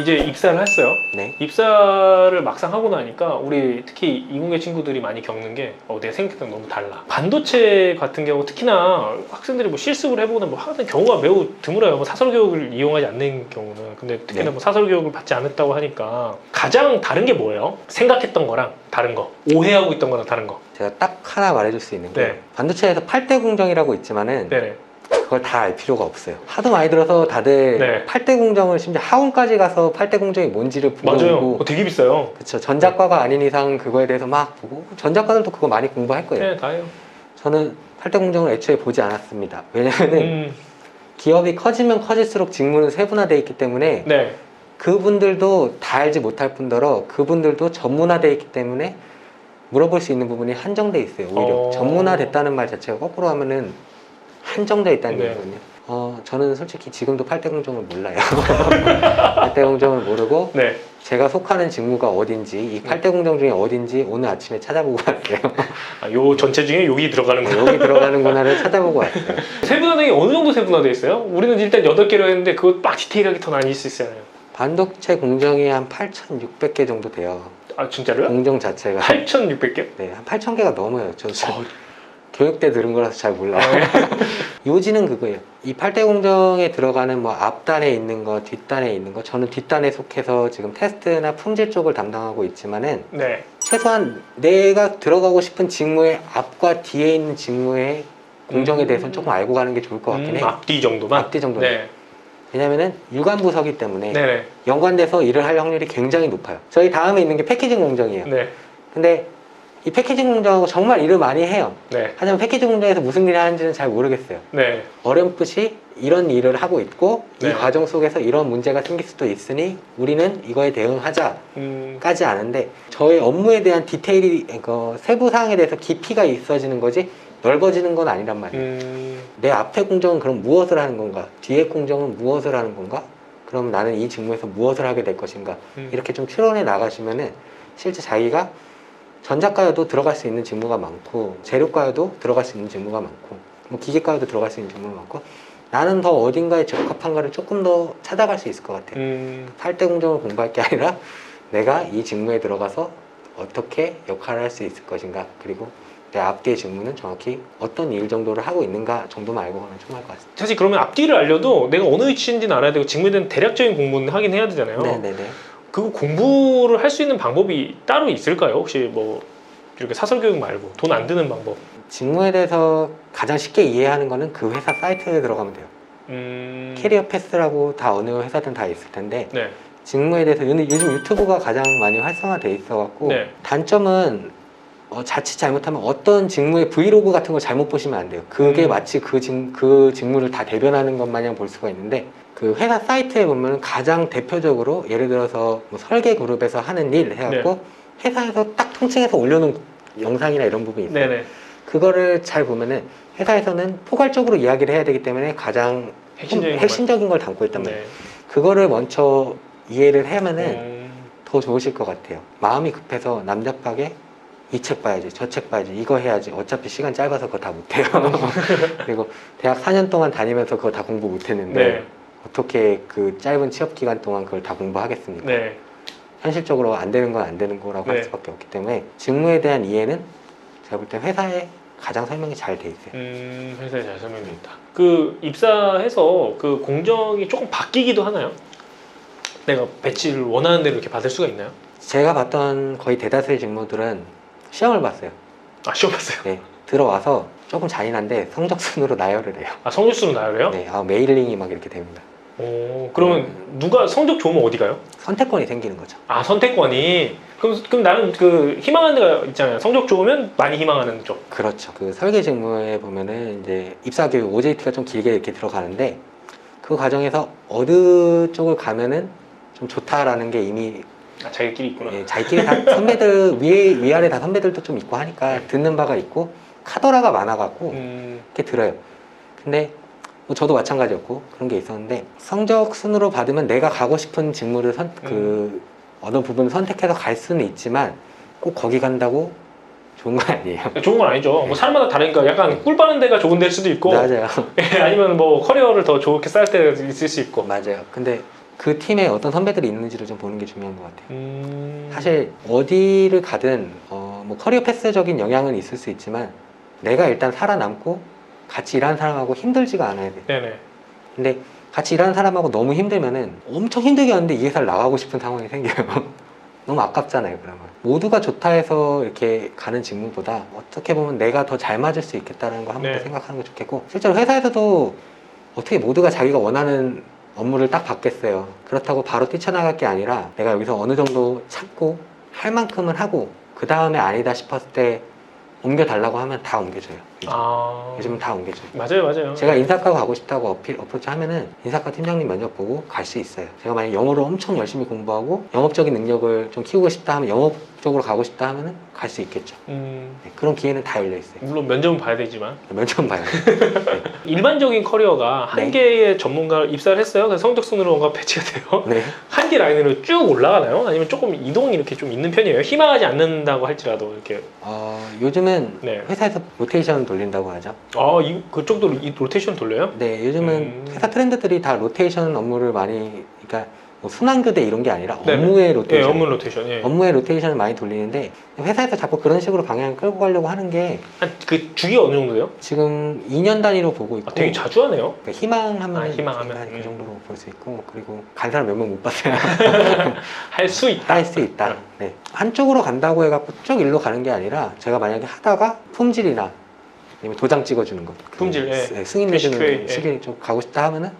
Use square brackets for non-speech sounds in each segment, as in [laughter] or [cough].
이제 입사를 했어요. 네. 입사를 막상 하고 나니까 우리 특히 이공계 친구들이 많이 겪는 게 어, 생각했던 거 너무 달라. 반도체 같은 경우 특히나 학생들이 뭐 실습을 해보거나 뭐 하는 경우가 매우 드물어요. 뭐 사설 교육을 이용하지 않는 경우는. 근데 특히나 네. 뭐 사설 교육을 받지 않았다고 하니까 가장 다른 게 뭐예요? 생각했던 거랑 다른 거. 오해하고 있던 거랑 다른 거. 제가 딱 하나 말해줄 수 있는 게 네. 반도체에서 8대 공정이라고 있지만은 네네. 그걸 다 알 필요가 없어요. 하도 많이 들어서 다들 네. 8대 공정을 심지어 학원까지 가서 8대 공정이 뭔지를 맞아요. 보고 그거 되게 비싸요. 그쵸 전자과가 아닌 이상 그거에 대해서 막 보고 전자과들도 그거 많이 공부할 거예요. 네, 다해요. 저는 8대 공정을 애초에 보지 않았습니다. 왜냐면은 음, 기업이 커지면 커질수록 직무는 세분화되어 있기 때문에 네. 그분들도 다 알지 못할 뿐더러 그분들도 전문화되어 있기 때문에 물어볼 수 있는 부분이 한정돼 있어요. 오히려 어. 전문화됐다는 말 자체가 거꾸로 하면은 한정돼 있다는 네. 얘기거든요. 어, 저는 솔직히 지금도 8대 공정을 몰라요. [laughs] 8대 공정을 모르고 네. 제가 속하는 직무가 어딘지 이 8대 공정 중에 어딘지 오늘 아침에 찾아보고 왔어요. 아, 요 전체 중에 여기 들어가는 거. 여기 들어가는구나를 찾아보고 왔어요. [laughs] 세분화되기 어느 정도 세분화돼 있어요? 우리는 일단 8개로 했는데 그거 막 디테일하게 더 나뉠 수 있어요. 반도체 공정이 한 8,600개 정도 돼요. 아 진짜로요? 공정 자체가 8,600개? 네, 한 8,000개가 넘어요. 저, 저 어, 교육대 들은 거라서 잘 몰라요. 아, 네. [laughs] 요지는 그거예요. 이 8대 공정에 들어가는 뭐 앞단에 있는 거, 뒷단에 있는 거, 저는 뒷단에 속해서 지금 테스트나 품질 쪽을 담당하고 있지만은 네. 최소한 내가 들어가고 싶은 직무의 앞과 뒤에 있는 직무의 공정에 음. 대해서는 조금 알고 가는 게 좋을 것 같긴 음, 해요. 앞뒤 정도만? 앞뒤 정도. 네. 왜냐면은 유관부서기 때문에 네네. 연관돼서 일을 할 확률이 굉장히 높아요. 저희 다음에 있는 게 패키징 공정이에요. 네. 근데 이 패키징 공정하고 정말 일을 많이 해요. 네. 하지만 패키징 공정에서 무슨 일을 하는지는 잘 모르겠어요. 네. 어렴풋이 이런 일을 하고 있고 네. 이 과정 속에서 이런 문제가 생길 수도 있으니 우리는 이거에 대응하자까지 음, 아는데 저의 업무에 대한 디테일이 그 세부 사항에 대해서 깊이가 있어지는 거지 넓어지는 건 아니란 말이에요. 음, 내 앞에 공정은 그럼 무엇을 하는 건가? 뒤에 공정은 무엇을 하는 건가? 그럼 나는 이 직무에서 무엇을 하게 될 것인가? 음. 이렇게 좀 추론해 나가시면은 실제 자기가 전자과여도 들어갈 수 있는 직무가 많고 재료과여도 들어갈 수 있는 직무가 많고 뭐 기계과여도 들어갈 수 있는 직무가 많고 나는 더 어딘가에 적합한가를 조금 더 찾아갈 수 있을 것 같아요. 음, 8대 공정을 공부할 게 아니라 내가 이 직무에 들어가서 어떻게 역할을 할 수 있을 것인가 그리고 내 앞뒤의 직무는 정확히 어떤 일 정도를 하고 있는가 정도만 알고 가면 충분할 것 같습니다. 사실 그러면 앞뒤를 알려도 내가 어느 위치인지는 알아야 되고 직무에 대한 대략적인 공부는 하긴 해야 되잖아요. 네네네. 그거 공부를 할 수 있는 방법이 따로 있을까요? 혹시 뭐 이렇게 사설 교육 말고 돈 안 드는 방법? 직무에 대해서 가장 쉽게 이해하는 거는 그 회사 사이트에 들어가면 돼요. 음, 캐리어 패스라고 다 어느 회사든 다 있을 텐데 네. 직무에 대해서 요즘 요즘 유튜브가 가장 많이 활성화돼 있어갖고 네. 단점은 어, 자칫 잘못하면 어떤 직무의 브이로그 같은 걸 잘못 보시면 안 돼요. 그게 음. 마치 그, 직, 그 직무를 다 대변하는 것 마냥 볼 수가 있는데 그 회사 사이트에 보면 가장 대표적으로 예를 들어서 뭐 설계 그룹에서 하는 일 해갖고 네. 회사에서 딱 통칭해서 올려놓은 영상이나 이런 부분이 있어요. 네네. 그거를 잘 보면은 회사에서는 포괄적으로 이야기를 해야 되기 때문에 가장 핵심적인 핵심적인 걸 담고 있단. 말이에요. 네. 그거를 먼저 이해를 하면은 음, 더 좋으실 것 같아요. 마음이 급해서 남잡하게 이 책 봐야지, 저 책 봐야지, 이거 해야지. 어차피 시간 짧아서 그거 다 못해요. [laughs] 그리고 대학 4년 동안 다니면서 그거 다 공부 못했는데 네. 어떻게 그 짧은 취업 기간 동안 그걸 다 공부하겠습니까? 네. 현실적으로 안 되는 건 안 되는 거라고 네. 할 수밖에 없기 때문에 직무에 대한 이해는 제가 볼 때 회사에 가장 설명이 잘 돼 있어요. 음, 회사에 잘 설명돼 있다. 그 입사해서 그 공정이 조금 바뀌기도 하나요? 내가 배치를 원하는 대로 이렇게 받을 수가 있나요? 제가 봤던 거의 대다수의 직무들은 시험을 봤어요. 아 시험 봤어요. 네, 들어와서 조금 잔인한데 성적 순으로 나열을 해요. 아 성적수로 나열해요? 네, 아, 메일링이 막 이렇게 됩니다. 오, 그러면 누가 성적 좋으면 어디 가요? 선택권이 생기는 거죠. 아 선택권이 그럼 그럼 나는 그 희망하는 데가 있잖아요. 성적 좋으면 많이 희망하는 쪽. 그렇죠. 그 설계 직무에 보면은 이제 입사 교육 OJT가 좀 길게 이렇게 들어가는데 그 과정에서 어느 쪽을 가면은 좀 좋다라는 게 이미 아 자기끼리 있구나. 예, 자기끼리 다 선배들 위에 위아래 다 선배들도 좀 있고 하니까 듣는 바가 있고 카더라가 많아갖고 음, 이렇게 들어요. 근데 뭐 저도 마찬가지였고 그런 게 있었는데 성적 순으로 받으면 내가 가고 싶은 직무를 선, 그 어느 부분을 선택해서 갈 수는 있지만 꼭 거기 간다고 좋은 건 아니에요. [laughs] 좋은 건 아니죠. 뭐 사람마다 다르니까 약간 꿀 빠는 데가 좋은 데일 수도 있고 맞아요. [laughs] 아니면 뭐 커리어를 더 좋게 쌓을 때가 있을 수 있고. 맞아요. 근데 그 팀에 어떤 선배들이 있는지를 좀 보는 게 중요한 것 같아요. 음... 사실 어디를 가든 어, 뭐 커리어 패스적인 영향은 있을 수 있지만 내가 일단 살아남고 같이 일하는 사람하고 힘들지가 않아야 돼. 네네. 근데 같이 일하는 사람하고 너무 힘들면은 엄청 힘들게 하는데 이 회사를 나가고 싶은 상황이 생겨요. [laughs] 너무 아깝잖아요, 그러면. 모두가 좋다 해서 이렇게 가는 직무보다 어떻게 보면 내가 더 잘 맞을 수 있겠다는 거 한번더 네. 생각하는 게 좋겠고, 실제로 회사에서도 어떻게 모두가 자기가 원하는 업무를 딱 받겠어요. 그렇다고 바로 뛰쳐나갈 게 아니라 내가 여기서 어느 정도 참고 할 만큼은 하고, 그 다음에 아니다 싶었을 때 옮겨달라고 하면 다 옮겨줘요. 아... 요즘은 다 옮겨줘요. 맞아요, 맞아요. 제가 인사과 가고 싶다고 어필, 어프로치 하면은 인사과 팀장님 면접 보고 갈 수 있어요. 제가 만약 영어를 엄청 열심히 공부하고 영업적인 능력을 좀 키우고 싶다 하면 영업 쪽으로 가고 싶다 하면은 갈 수 있겠죠. 음... 네, 그런 기회는 다 열려 있어요. 물론 면접은 봐야 되지만 면접 봐요. [laughs] 일반적인 커리어가 한 네. 개의 전문가를 입사를 했어요. 그래서 성적 순으로 뭔가 배치가 돼요. 네. [laughs] 한 개 라인으로 쭉 올라가나요? 아니면 조금 이동이 이렇게 좀 있는 편이에요? 희망하지 않는다고 할지라도 이렇게 어, 요즘은 네. 회사에서 로테이션 돌린다고 하죠. 아, 이, 그쪽도 이 로테이션 돌려요? 네, 요즘은 음. 회사 트렌드들이 다 로테이션 업무를 많이, 그러니까 뭐 순환교대 이런 게 아니라 네네. 업무의 예, 로테이션. 업무 로테이션. 예. 업무의 로테이션을 많이 돌리는데 회사에서 자꾸 그런 식으로 방향을 끌고 가려고 하는 게 한그 주기 어느 정도예요? 지금 2년 단위로 보고 있고 아, 되게 자주 하네요. 그러니까 희망하면 아, 희망하면. 그 음. 정도로 볼 수 있고 그리고 간 사람 몇 명 못 봤어요. [laughs] 할 수 있다. 할 수 있다. 네. 한쪽으로 간다고 해갖고 쭉 일로 가는 게 아니라 제가 만약에 하다가 품질이나 아니면 도장 찍어주는 것, 그 품질, 예. 스- 승인해주는 QA, 예. 시기 좀 가고 싶다 하면은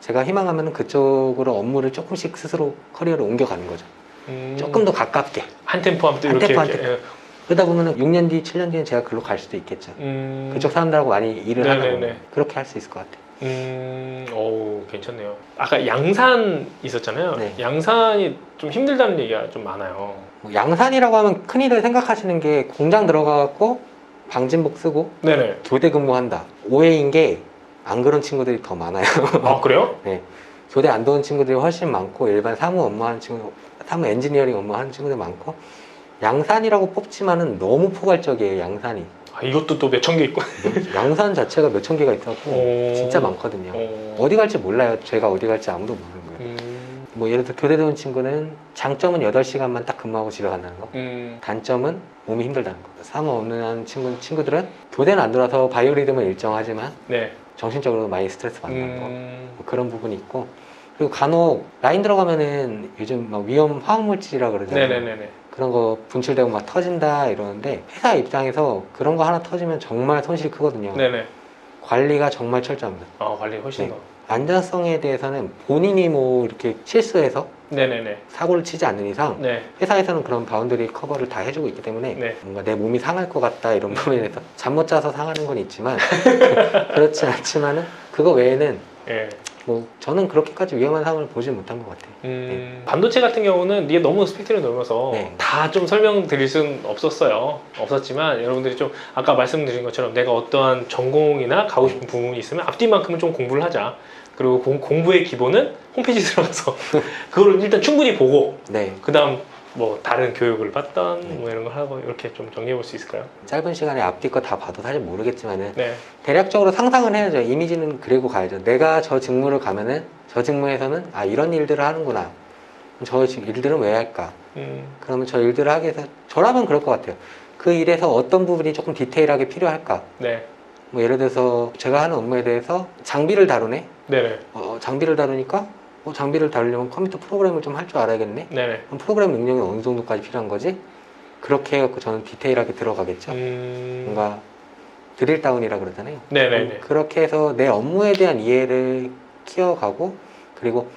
제가 희망하면은 그쪽으로 업무를 조금씩 스스로 커리어를 옮겨가는 거죠. 음, 조금 더 가깝게. 한 템포 하면 또 한 이렇게 템포, 한 이렇게. 예. 그러다 보면은 6년 뒤, 7년 뒤에 제가 글로 갈 수도 있겠죠. 음, 그쪽 사람들하고 많이 일을 네네네. 보면 그렇게 할 수 있을 것 같아요. 음, 오, 괜찮네요. 아까 양산 있었잖아요. 네. 양산이 좀 힘들다는 얘기가 좀 많아요. 뭐 양산이라고 하면 흔히들 생각하시는 게 공장 들어가갖고 방진복 쓰고 네네. 교대 근무한다. 오해인 게 안 그런 친구들이 더 많아요. 아, [laughs] 그래요? 교대 안 도는 친구들이 훨씬 많고 일반 사무 업무하는 친구, 사무 엔지니어링 업무하는 친구들 많고 양산이라고 뽑지만은 너무 포괄적이에요. 양산이. 아, 이것도 또 몇 천 개 있고. 양산 자체가 몇 천 개가 있었고 오. 진짜 많거든요. 어. 어디 갈지 몰라요. 제가 어디 갈지 아무도. 음, 뭐 예를 들어 교대 도는 친구는 장점은 8시간만 딱 근무하고 집에 간다는 거. 음, 단점은 몸이 힘들다는 거. 사무 없는 친구, 친구들은 교대는 안 돌아서 바이오리듬은 일정하지만 네. 정신적으로 많이 스트레스 받는 거. 음, 뭐 그런 부분이 있고 그리고 간혹 라인 들어가면은 요즘 막 위험 화학물질이라 그러잖아요. 네네네네. 그런 거 분출되고 막 터진다 이러는데 회사 입장에서 그런 거 하나 터지면 정말 손실이 크거든요. 네네. 관리가 정말 철저합니다. 아, 관리 훨씬 네. 더. 안전성에 대해서는 본인이 뭐 이렇게 실수해서 네네네. 사고를 치지 않는 이상 네. 회사에서는 그런 바운더리 커버를 다 해주고 있기 때문에 네. 뭔가 내 몸이 상할 것 같다 이런 부분에 대해서 잠 못 자서 상하는 건 있지만 [laughs] 그렇지 않지만은 그거 외에는 예. 뭐 저는 그렇게까지 위험한 상황을 보지 못한 것 같아요. 음, 반도체 같은 경우는 이게 너무 스펙트럼이 넓어서 네. 다좀 설명드릴 수는 없었어요. 없었지만 여러분들이 좀 아까 말씀드린 것처럼 내가 어떠한 전공이나 가고 싶은 부분이 있으면 앞뒤만큼은 좀 공부를 하자. 그리고 공, 공부의 기본은 홈페이지 들어가서 [laughs] 그거를 일단 충분히 보고 네, 그 다음 뭐 다른 교육을 받던 네. 뭐 이런 걸 하고 이렇게 좀 정리해 볼 수 있을까요? 짧은 시간에 앞뒤 거 다 봐도 사실 모르겠지만은 네. 대략적으로 상상은 해야죠. 이미지는 그리고 가야죠. 내가 저 직무를 가면은 저 직무에서는 아 이런 일들을 하는구나. 저 지- 일들은 왜 할까? 음, 그러면 저 일들을 하기 위해서 저라면 그럴 것 같아요. 그 일에서 어떤 부분이 조금 디테일하게 필요할까? 네. 뭐 예를 들어서 제가 하는 업무에 대해서 장비를 다루네. 네네. 어, 장비를 다루니까 어, 장비를 다루려면 컴퓨터 프로그램을 좀 할 줄 알아야겠네. 네네. 그럼 프로그램 능력이 어느 정도까지 필요한 거지? 그렇게 해갖고 저는 디테일하게 들어가겠죠. 음, 뭔가 드릴 다운이라 그러잖아요. 네네네. 그렇게 해서 내 업무에 대한 이해를 키워가고 그리고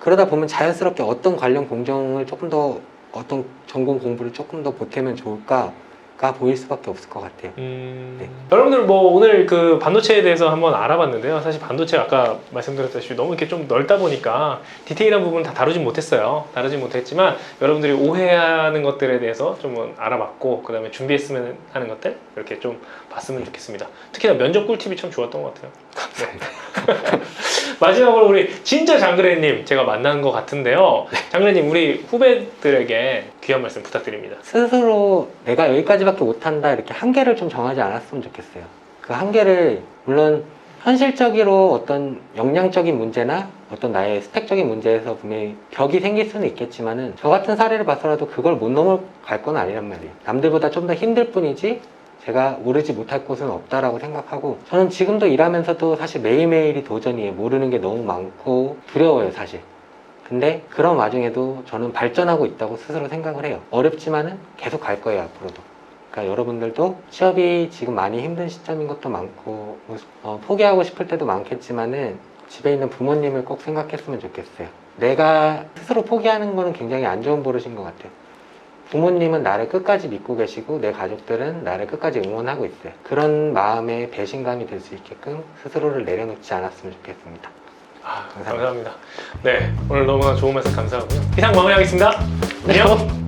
그러다 보면 자연스럽게 어떤 관련 공정을 조금 더 어떤 전공 공부를 조금 더 보태면 좋을까 가 보일 수밖에 없을 것 같아요. 음, 네. 여러분들 뭐 오늘 그 반도체에 대해서 한번 알아봤는데요. 사실 반도체 아까 말씀드렸다시피 너무 이렇게 좀 넓다 보니까 디테일한 부분 다 다루진 못했어요. 다루진 못했지만 여러분들이 오해하는 것들에 대해서 좀 알아봤고 그다음에 준비했으면 하는 것들 이렇게 좀 봤으면 좋겠습니다. 특히나 면접 꿀팁이 참 좋았던 것 같아요. 네. [laughs] 마지막으로 우리 진짜 장그래님 제가 만난 것 같은데요. 장그래님 우리 후배들에게 귀한 말씀 부탁드립니다. 스스로 내가 여기까지밖에 못한다 이렇게 한계를 좀 정하지 않았으면 좋겠어요. 그 한계를 물론 현실적으로 어떤 역량적인 문제나 어떤 나의 스펙적인 문제에서 분명히 벽이 생길 수는 있겠지만은 저 같은 사례를 봐서라도 그걸 못 넘어갈 건 아니란 말이에요. 남들보다 좀 더 힘들 뿐이지 제가 오르지 못할 곳은 없다라고 생각하고 저는 지금도 일하면서도 사실 매일매일이 도전이에요. 모르는 게 너무 많고 두려워요, 사실. 근데 그런 와중에도 저는 발전하고 있다고 스스로 생각을 해요. 어렵지만은 계속 갈 거예요, 앞으로도. 그러니까 여러분들도 취업이 지금 많이 힘든 시점인 것도 많고 뭐, 어, 포기하고 싶을 때도 많겠지만은 집에 있는 부모님을 꼭 생각했으면 좋겠어요. 내가 스스로 포기하는 거는 굉장히 안 좋은 버릇인 것 같아요. 부모님은 나를 끝까지 믿고 계시고 내 가족들은 나를 끝까지 응원하고 있어요. 그런 마음에 배신감이 들수 있게끔 스스로를 내려놓지 않았으면 좋겠습니다. 아, 감사합니다. 네, 오늘 너무나 좋은 말씀 감사하고요. 이상 마무리하겠습니다. 안녕.